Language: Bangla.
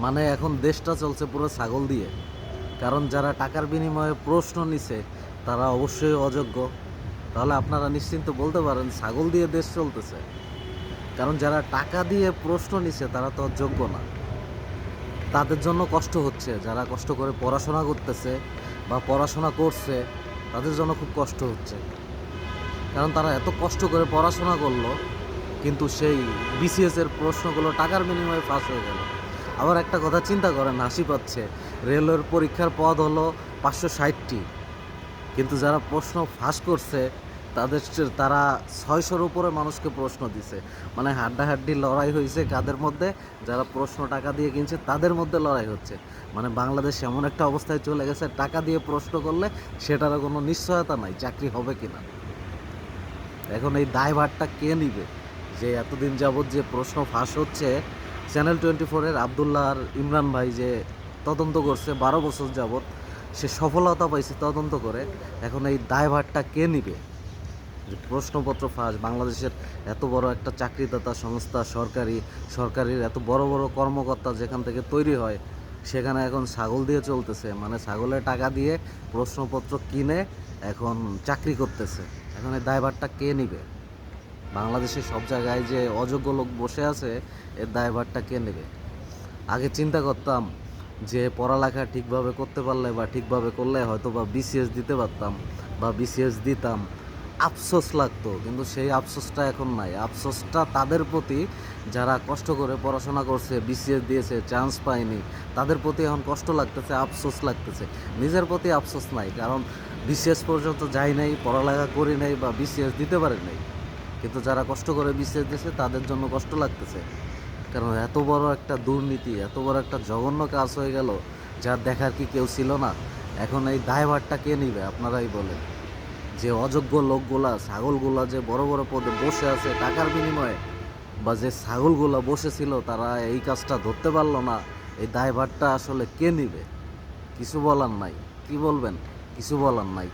মানে এখন দেশটা চলছে পুরো ছাগল দিয়ে। কারণ যারা টাকার বিনিময়ে প্রশ্ন নিছে, তারা অবশ্যই অযোগ্য। তাহলে আপনারা নিশ্চিন্ত বলতে পারেন, ছাগল দিয়ে দেশ চলতেছে। কারণ যারা টাকা দিয়ে প্রশ্ন নিছে, তারা তো যোগ্য না। তাদের জন্য কষ্ট হচ্ছে। যারা কষ্ট করে পড়াশোনা করতেছে বা পড়াশোনা করছে, তাদের জন্য খুব কষ্ট হচ্ছে। কারণ তারা এত কষ্ট করে পড়াশোনা করল, কিন্তু সেই বিসিএস এর প্রশ্নগুলো টাকার বিনিময়ে পাস হয়ে গেল। আবার একটা কথা চিন্তা করেন, হাসি পাচ্ছে। রেলওয়ের পরীক্ষার পদ হলো পাঁচশো ষাটটি। কিন্তু যারা প্রশ্ন ফাঁস করছে, তাদের তারা ছয়শোর উপরে মানুষকে প্রশ্ন দিছে। মানে হাড্ডাহাড্ডি লড়াই হয়েছে কাদের মধ্যে? যারা প্রশ্ন টাকা দিয়ে কিনছে, তাদের মধ্যে লড়াই হচ্ছে। মানে বাংলাদেশ এমন একটা অবস্থায় চলে গেছে, টাকা দিয়ে প্রশ্ন করলে সেটারও কোনো নিশ্চয়তা নাই, চাকরি হবে কি না এখন এই দায়ভারটা কে নিবে? যে এতদিন যাবৎ যে প্রশ্ন ফাঁস হচ্ছে চ্যানেল টোয়েন্টি ফোরের আবদুল্লাহ আর ইমরান ভাই যে তদন্ত করছে, বারো বছর যাবৎ সে সফলতা পাইছে তদন্ত করে। এখন এই দায়ভারটা কে নিবে? যে প্রশ্নপত্র ফাঁস, বাংলাদেশের এত বড় একটা চাকরিদাতা সংস্থা, সরকারি, সরকারির এত বড় বড় কর্মকর্তা যেখান থেকে তৈরি হয়, সেখানে এখন ছাগল দিয়ে চলতেছে। মানে ছাগলের টাকা দিয়ে প্রশ্নপত্র কিনে এখন চাকরি করতেছে। এখন এই দায়ভারটা কে নিবে? বাংলাদেশের সব জায়গায় যে অযোগ্য লোক বসে আছে, এর দায়ভারটা কে নেবে? আগে চিন্তা করতাম যে পড়ালেখা ঠিকভাবে করতে পারলে বা ঠিকভাবে করলে হয়তো বা বিসিএস দিতে পারতাম বা বিসিএস দিতাম। আফসোস লাগতো, কিন্তু সেই আফসোসটা এখন নাই। আফসোসটা তাদের প্রতি যারা কষ্ট করে পড়াশোনা করছে বিসিএস দিয়েছে চান্স পায়নি, তাদের প্রতি এখন কষ্ট লাগতেছে, আফসোস লাগতেছে। নিজের প্রতি আফসোস নাই, কারণ বিসিএস পর্যন্ত যাই নাই, পড়ালেখা করি নাই বা বিসিএস দিতে পারি নাই। কিন্তু যারা কষ্ট করে বিসিএস দিয়েছে তাদের জন্য কষ্ট লাগতেছে। কারণ এত বড় একটা দুর্নীতি, এত বড় একটা জঘন্য কাজ হয়ে গেল, যার দেখার কি কেউ ছিল না। এখন এই দায়ভারটা কে নিবে, আপনারাই বলেন। যে অযোগ্য লোকগুলা, ছাগলগুলা যে বড় বড় পদে বসে আছে, টাকার বিনিময়ে, বা যে ছাগলগুলা বসেছিল, তারা এই কাজটা ধরতে পারল না, এই দায়ভারটা আসলে কে নিবে? কিছু বলার নাই। কি বলবেন? কিছু বলার নাই।